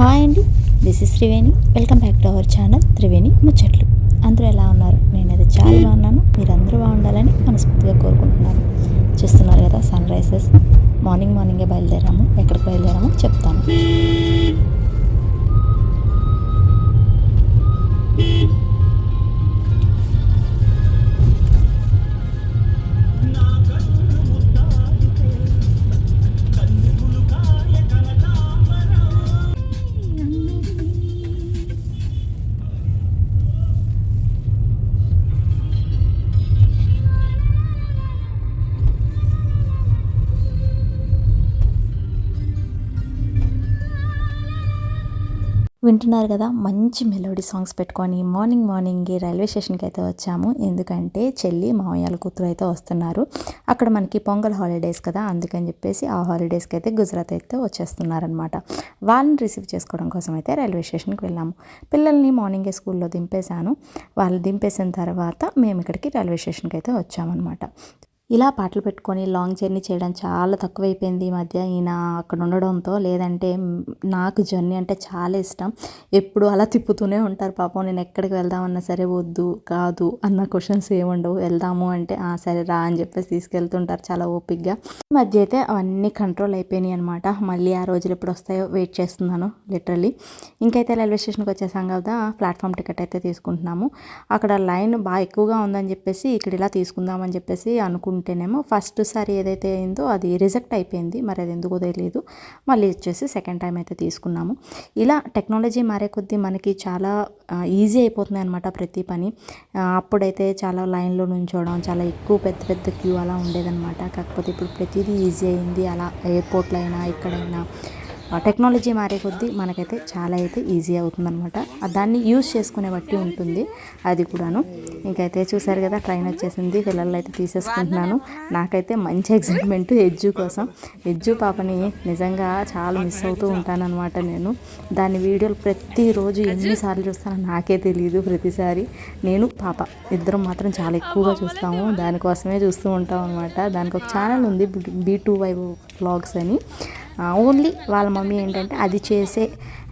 Hi అండి this is Triveni. Welcome back to our channel Triveni ముచ్చట్లు. అందరూ ఎలా ఉన్నారు? నేనైతే చాలా బాగున్నాను. మీరందరూ బాగుండాలని మనస్ఫూర్తిగా కోరుకుంటున్నాను. చూస్తున్నారు కదా సన్ రైజెస్ మార్నింగ్ మార్నింగే బయలుదేరాము ఎక్కడికి బయలుదేరామో చెప్తాను. వింటున్నారు కదా మంచి మెలోడీ సాంగ్స్ పెట్టుకొని మార్నింగ్ మార్నింగ్ రైల్వే స్టేషన్కి అయితే వచ్చాము. ఎందుకంటే చెల్లి మామయ్యాల కూతురు అయితే వస్తున్నారు. అక్కడ మనకి పొంగల్ హాలిడేస్ కదా అందుకని చెప్పేసి ఆ హాలిడేస్కి అయితే గుజరాత్ అయితే వచ్చేస్తున్నారనమాట వాళ్ళని రిసీవ్ చేసుకోవడం కోసం అయితే రైల్వే స్టేషన్కి వెళ్ళాము. పిల్లల్ని మార్నింగే స్కూల్లో దింపేశాను. వాళ్ళు దింపేసిన తర్వాత మేము ఇక్కడికి రైల్వే స్టేషన్కి అయితే వచ్చామన్నమాట. ఇలా పాటలు పెట్టుకొని లాంగ్ జర్నీ చేయడం చాలా తక్కువైపోయింది ఈ మధ్య. ఈయన అక్కడ ఉండడంతో లేదంటే నాకు జర్నీ అంటే చాలా ఇష్టం. ఎప్పుడు అలా తిప్పుతూనే ఉంటారు పాపం. నేను ఎక్కడికి వెళ్దామన్నా సరే వద్దు కాదు అన్న క్వశ్చన్స్ ఏముండవు వెళ్దాము అంటే "ఆ, సరే రా అని చెప్పేసి తీసుకెళ్తుంటారు చాలా ఓపిక్గా ఈ మధ్య అయితే అవన్నీ కంట్రోల్ అయిపోయినాయి అనమాట మళ్ళీ ఆ రోజులు ఎప్పుడు వస్తాయో వెయిట్ చేస్తున్నాను లిటరలీ ఇంకైతే రైల్వే స్టేషన్కి వచ్చేసాం కదా ప్లాట్ఫామ్ టికెట్ అయితే తీసుకుంటున్నాము. అక్కడ లైన్ బాగా ఎక్కువగా ఉందని చెప్పేసి ఇక్కడ ఇలా తీసుకుందామని చెప్పేసి అనుకుంటున్నాను ఉంటేనేమో ఫస్ట్ సారి ఏదైతే అయిందో అది రిజెక్ట్ అయిపోయింది. మరి అది ఎందుకో తెలియదు మళ్ళీ వచ్చేసి సెకండ్ టైం అయితే తీసుకున్నాము. ఇలా టెక్నాలజీ మారే కొద్దీ మనకి చాలా ఈజీ అయిపోతుంది అనమాట ప్రతి పని. అప్పుడైతే చాలా లైన్లో నుంచోవడం చాలా ఎక్కువ పెద్ద పెద్ద క్యూ అలా ఉండేదన్నమాట. కాకపోతే ఇప్పుడు ప్రతిదీ ఈజీ అయింది. అలా ఎయిర్పోర్ట్లో అయినా ఎక్కడైనా టెక్నాలజీ మారే కొద్దీ మనకైతే చాలా అయితే ఈజీ అవుతుందన్నమాట. దాన్ని యూజ్ చేసుకునే బట్టి ఉంటుంది అది కూడాను. ఇంకైతే చూసారు కదా ట్రైన్ వచ్చేసింది పిల్లలు అయితే తీసేసుకుంటున్నాను. నాకైతే మంచి ఎగ్జైట్మెంట్ ఎజ్జు కోసం. ఎజ్జు పాపని నిజంగా చాలా మిస్ అవుతూ ఉంటానన్నమాట నేను. దాని వీడియోలు ప్రతిరోజు ఎన్నిసార్లు చూస్తానో నాకే తెలియదు ప్రతిసారి. నేను పాప ఇద్దరం మాత్రం చాలా ఎక్కువగా చూస్తాము. దానికోసమే చూస్తూ ఉంటాం అనమాట దానికి ఒక ఛానల్ ఉంది బీ టూ వై బ్లాగ్స్ అని. ఓన్లీ వాళ్ళ మమ్మీ ఏంటంటే అది చేసే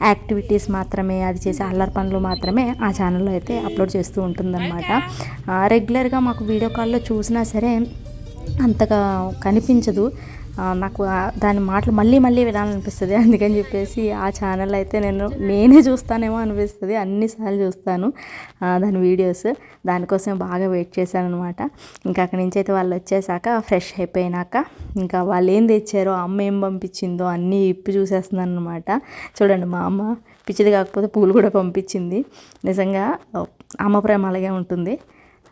యాక్టివిటీస్ మాత్రమే అది చేసే అల్లరి పనులు మాత్రమే ఆ ఛానల్లో అయితే అప్లోడ్ చేస్తూ ఉంటుందన్నమాట. రెగ్యులర్గా మాకు వీడియో కాల్లో చూసినా సరే అంతగా కనిపించదు. నాకు దాని మాటలు మళ్ళీ మళ్ళీ వినాలనిపిస్తుంది. అందుకని చెప్పేసి ఆ ఛానల్ అయితే నేను నేనే చూస్తానేమో అనిపిస్తుంది. అన్నిసార్లు చూస్తాను దాని వీడియోస్ దానికోసం బాగా వెయిట్ చేశాను అనమాట ఇంకా అక్కడి నుంచి అయితే వాళ్ళు వచ్చేసాక ఫ్రెష్ అయిపోయినాక ఇంకా వాళ్ళు ఏం తెచ్చారో అమ్మ ఏం పంపించిందో అన్నీ ఇప్పి చూసేస్తున్నాను అనమాట చూడండి మా అమ్మ పిచ్చిది కాకపోతే పూలు కూడా పంపించింది. నిజంగా అమ్మ ప్రేమ అలాగే ఉంటుంది.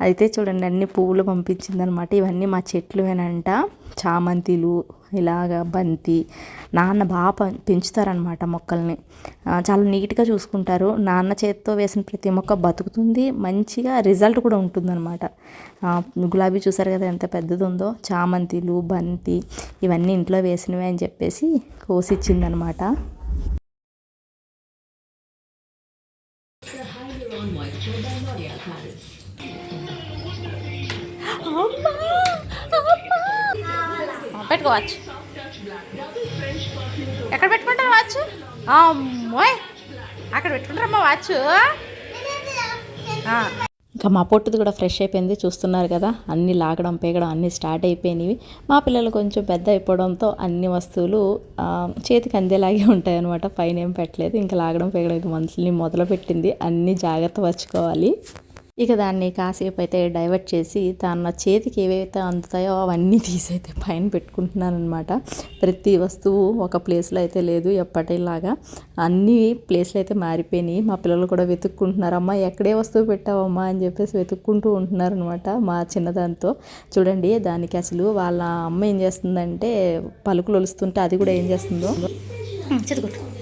అయితే చూడండి అన్ని పువ్వులు పంపించిందనమాట. ఇవన్నీ మా చెట్లువేనంట. చామంతిలు ఇలాగా బంతి నాన్న బాగా పెంచుతారనమాట మొక్కల్ని. చాలా నీట్గా చూసుకుంటారు. నాన్న చేతితో వేసిన ప్రతి మొక్క బతుకుతుంది. మంచిగా రిజల్ట్ కూడా ఉంటుందన్నమాట గులాబీ చూసారు కదా ఎంత పెద్దది ఉందో చామంతిలు బంతి ఇవన్నీ ఇంట్లో వేసినవే అని చెప్పేసి కోసిచ్చిందనమాట. పెట్టుకోవచ్చు ఎక్కడ పెట్టుకుంటారు వాచ్ అమ్మోయ్. అక్కడ పెట్టుకుంటారమ్మా వాచ్ ఇంకా మా పొట్టుది కూడా ఫ్రెష్ అయిపోయింది చూస్తున్నారు కదా. అన్నీ లాగడం పేగడం అన్నీ స్టార్ట్ అయిపోయినవి. మా పిల్లలు కొంచెం పెద్ద అయిపోవడంతో అన్ని వస్తువులు చేతికి అందేలాగే ఉంటాయి అనమాట పైన ఏం పెట్టలేదు. ఇంకా లాగడం పేగడం ఇంకా మనుషుల్ని మొదలు పెట్టింది అన్నీ జాగ్రత్త పరచుకోవాలి. ఇక దాన్ని కాసేపు అయితే డైవర్ట్ చేసి తన చేతికి ఏవైతే అందుతాయో అవన్నీ తీసైతే పైన పెట్టుకుంటున్నాను అనమాట ప్రతి వస్తువు ఒక ప్లేస్లో అయితే లేదు ఎప్పటిలాగా. అన్ని ప్లేస్లు అయితే మారిపోయినాయి. మా పిల్లలు కూడా వెతుక్కుంటున్నారు అమ్మ ఎక్కడే వస్తువు పెట్టావమ్మా అని చెప్పేసి వెతుక్కుంటూ ఉంటున్నారనమాట మా చిన్నదాంతో. చూడండి దానికి అసలు వాళ్ళ అమ్మ ఏం చేస్తుందంటే పలుకులు ఒలుస్తుంటే అది కూడా ఏం చేస్తుందో. చదువుకుంటాం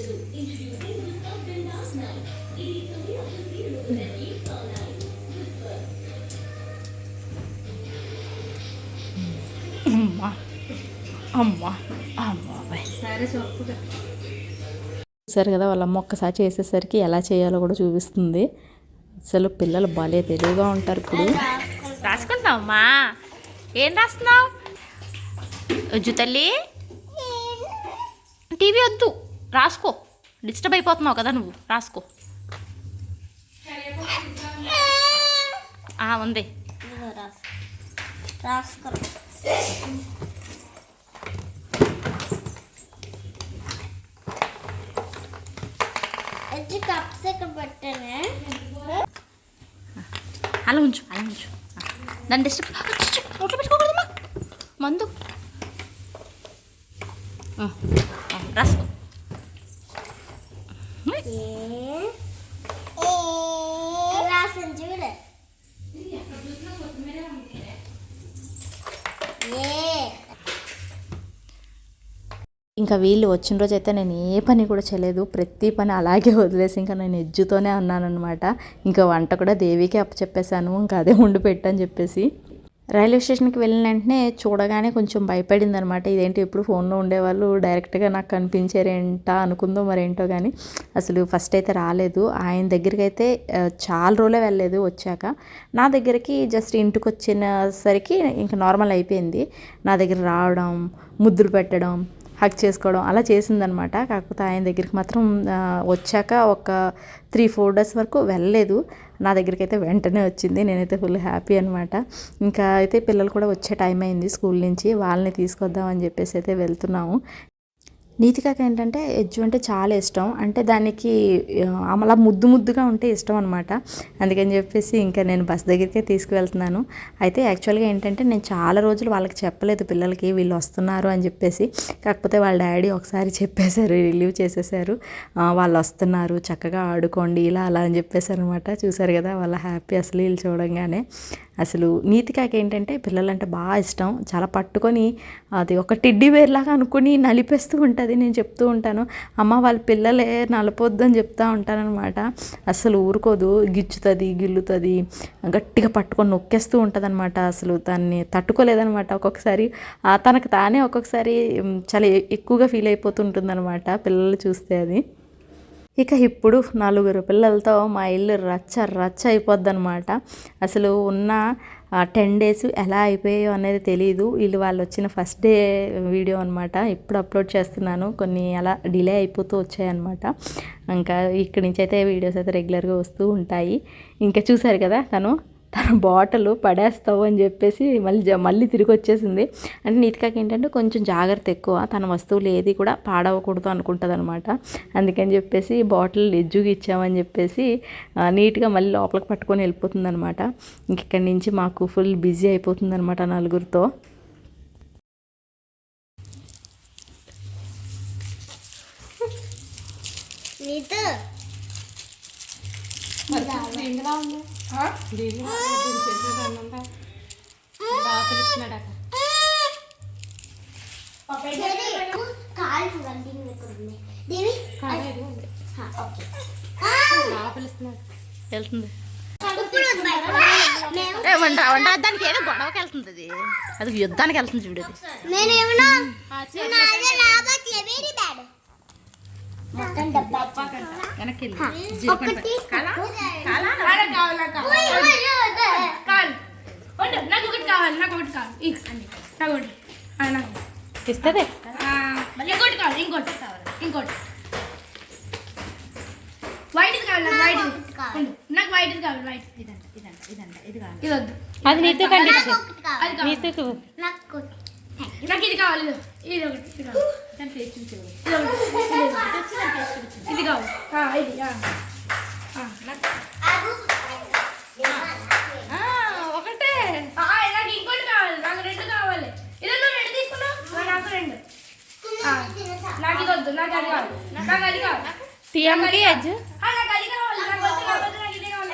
అమ్మా అమ్మా చూసారు కదా వాళ్ళ అమ్మ ఒక్కసారి చేసేసరికి ఎలా చేయాలో కూడా చూపిస్తుంది. అసలు పిల్లలు భలే తెలివిగా ఉంటారు ఇప్పుడు. రాసుకుంటున్నావమ్మా ఏం రాస్తున్నావు? వద్దు తల్లి. టీవీ వద్దు. రాసుకో. డిస్టర్బ్ అయిపోతున్నావు కదా నువ్వు. రాసుకో. ఆ, ఉంది. రాసుకో. ఎడ్జ్ కప్స్ ఇక్కడ పెట్టానే. అలా ఉంచు అలా ఉంచు. దాన్ని డిస్టర్బ్ నోట్లో పెట్టుకోకూడదమ్మా. మందు. రాసుకో. రాసిన చూడు ఏ? ఇంకా వీళ్ళు వచ్చిన రోజు అయితే నేను ఏ పని కూడా చేయలేదు. ప్రతి పని అలాగే వదిలేసి ఇంకా నేను ఎజ్జుతోనే అన్నానమాట ఇంకా వంట కూడా దేవికే అప్పచెప్పేశాను. ఇంకా అదే ఉండి పెట్టని చెప్పేసి. రైల్వే స్టేషన్కి వెళ్ళిన వెంటనే చూడగానే కొంచెం భయపడింది అనమాట ఇదేంటి ఎప్పుడు ఫోన్లో ఉండేవాళ్ళు డైరెక్ట్గా నాకు కనిపించారేంట అనుకుందో మరేంటో కానీ అసలు ఫస్ట్ అయితే రాలేదు. ఆయన దగ్గరికి అయితే చాలా రోజులే వెళ్ళలేదు వచ్చాక. నా దగ్గరికి జస్ట్ ఇంటికి వచ్చినసరికి ఇంకా నార్మల్ అయిపోయింది. నా దగ్గర రావడం ముద్దులు పెట్టడం హక్ చేసుకోవడం అలా చేసిందనమాట. కాకపోతే ఆయన దగ్గరికి మాత్రం వచ్చాక ఒక త్రీ ఫోర్ డేస్ వరకు వెళ్ళలేదు. నా దగ్గరికి అయితే వెంటనే వచ్చింది. నేనైతే ఫుల్ హ్యాపీ అనమాట. ఇంకా అయితే పిల్లలు కూడా వచ్చే టైం అయింది స్కూల్ నుంచి. వాళ్ళని తీసుకొద్దాం అని చెప్పేసి అయితే వెళ్తున్నాము. నీతికాకి ఏంటంటే ఎజ్జు అంటే చాలా ఇష్టం. అంటే దానికి అలా ముద్దు ముద్దుగా ఉంటే ఇష్టం అనమాట అందుకని చెప్పేసి ఇంకా నేను బస్ దగ్గరికే తీసుకువెళ్తున్నాను. అయితే యాక్చువల్గా ఏంటంటే నేను చాలా రోజులు వాళ్ళకి చెప్పలేదు పిల్లలకి వీళ్ళు వస్తున్నారు అని చెప్పేసి. కాకపోతే వాళ్ళ డాడీ ఒకసారి చెప్పేశారు రిలీవ్ చేసేసారు వాళ్ళు వస్తున్నారు చక్కగా ఆడుకోండి ఇలా అలా అని చెప్పేశారు అనమాట చూసారు కదా వాళ్ళ హ్యాపీ అసలు వీళ్ళు చూడంగానే. అసలు నీతికాకి ఏంటంటే పిల్లలంటే బాగా ఇష్టం. చాలా పట్టుకొని అది ఒక టిడ్డీ వేర్లాగా అనుకుని నలిపేస్తూ ఉంటుంది. నేను చెప్తూ ఉంటాను అమ్మ వాళ్ళ పిల్లలే నలపొద్దు అని చెప్తా ఉంటానన్నమాట అసలు ఊరుకోదు. గిచ్చుతుంది గిల్లుతుంది గట్టిగా పట్టుకొని నొక్కేస్తూ ఉంటుంది అనమాట అసలు దాన్ని తట్టుకోలేదనమాట ఒక్కొక్కసారి. తనకు తానే ఒక్కొక్కసారి చాలా ఎక్కువగా ఫీల్ అయిపోతుంటుంది అనమాట పిల్లలు చూస్తే అది. ఇక ఇప్పుడు నలుగురు పిల్లలతో మా ఇల్లు రచ్చ రచ్చ అయిపోద్దనమాట అసలు ఉన్న టెన్ డేస్ ఎలా అయిపోయాయో అనేది తెలియదు వీళ్ళు వాళ్ళు వచ్చిన ఫస్ట్ డే వీడియో అనమాట ఇప్పుడు అప్లోడ్ చేస్తున్నాను. కొన్ని అలా డిలే అయిపోతూ వచ్చాయన్నమాట. ఇంకా ఇక్కడి నుంచి అయితే వీడియోస్ అయితే రెగ్యులర్గా వస్తూ ఉంటాయి. ఇంకా చూసారు కదా తను? తన బాటిల్ పడేస్తావు అని చెప్పేసి మళ్ళీ జ- మళ్ళీ తిరిగి వచ్చేసింది అంటే నీతికాకి ఏంటంటే కొంచెం జాగ్రత్త ఎక్కువ. తన వస్తువులు ఏది కూడా పాడవకూడదు అనుకుంటుంది అనమాట అందుకని చెప్పేసి బాటిల్ ఎజ్జుకి ఇచ్చామని చెప్పేసి ఆ, నీట్గా మళ్ళీ లోపలికి పట్టుకొని వెళ్ళిపోతుంది అనమాట ఇంక ఇక్కడి నుంచి మాకు ఫుల్ బిజీ అయిపోతుంది అనమాట నలుగురితో. నీతో. వెళ్తుంది వంట వంట దానికి ఏదో గొడవకి వెళ్తుంది అది. అది యుద్ధానికి వెళ్తుంది చూడు మొత్తం డబ్బా వెనక్కి వెళ్ళి. ఒకటి నాకు ఒకటి కావాలి నాకు ఒకటి కావాలి. ఇక అండి నాకు ఒకటి. ఆ, నాకు ఇస్తుంది? ఇంకోటి కావాలి ఇంకోటి కావాలి ఇంకోటి. వైట్ కావాలి నాకు వైట్. నాకు వైట్ కావాలి వైట్ ఇదంట ఇదంట ఇదంట ఇది కావాలి. ఇది వద్దు. అది నీతో కండి అది నీతో నాకు ఇది కావాలి ఇది. ఇది ఒకటి ఇది కావాలి ఇది ఒకటి ఇది కావాలి ఆ, ఇది ఆ. ఆ, ఒకటే నాకు ఇంకోటి కావాలి నాకు రెండు కావాలి ఇది నువ్వు రెండు తీసుకున్నావు నాకు రెండు నాకు ఇది వద్దు నాకు అది కావాలి నాకు అది కావాలి టీఎంకి అజ్జు నాకు అది కావాలి నాకు వద్దు నాకు వద్దు నాకు ఇదే కావాలి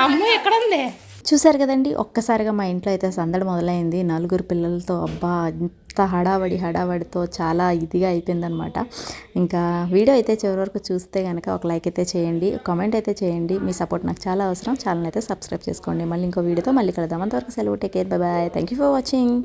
అమ్మ ఎక్కడ ఉంది చూశారు కదండి? ఒక్కసారిగా మా ఇంట్లో అయితే సందడి మొదలైంది. నలుగురు పిల్లలతో అబ్బా! అంత హడావడి హడావడితో చాలా ఇదిగా అయిపోయిందనమాట ఇంకా వీడియో అయితే చివరి వరకు చూస్తే కనుక ఒక లైక్ అయితే చేయండి కామెంట్ అయితే చేయండి. మీ సపోర్ట్ నాకు చాలా అవసరం. ఛానల్ అయితే సబ్స్క్రైబ్ చేసుకోండి. మళ్ళీ ఇంకో వీడియోతో మళ్ళీ కలుద్దాం. అంతవరకు సెలవు. Take care. Bye thank you for watching.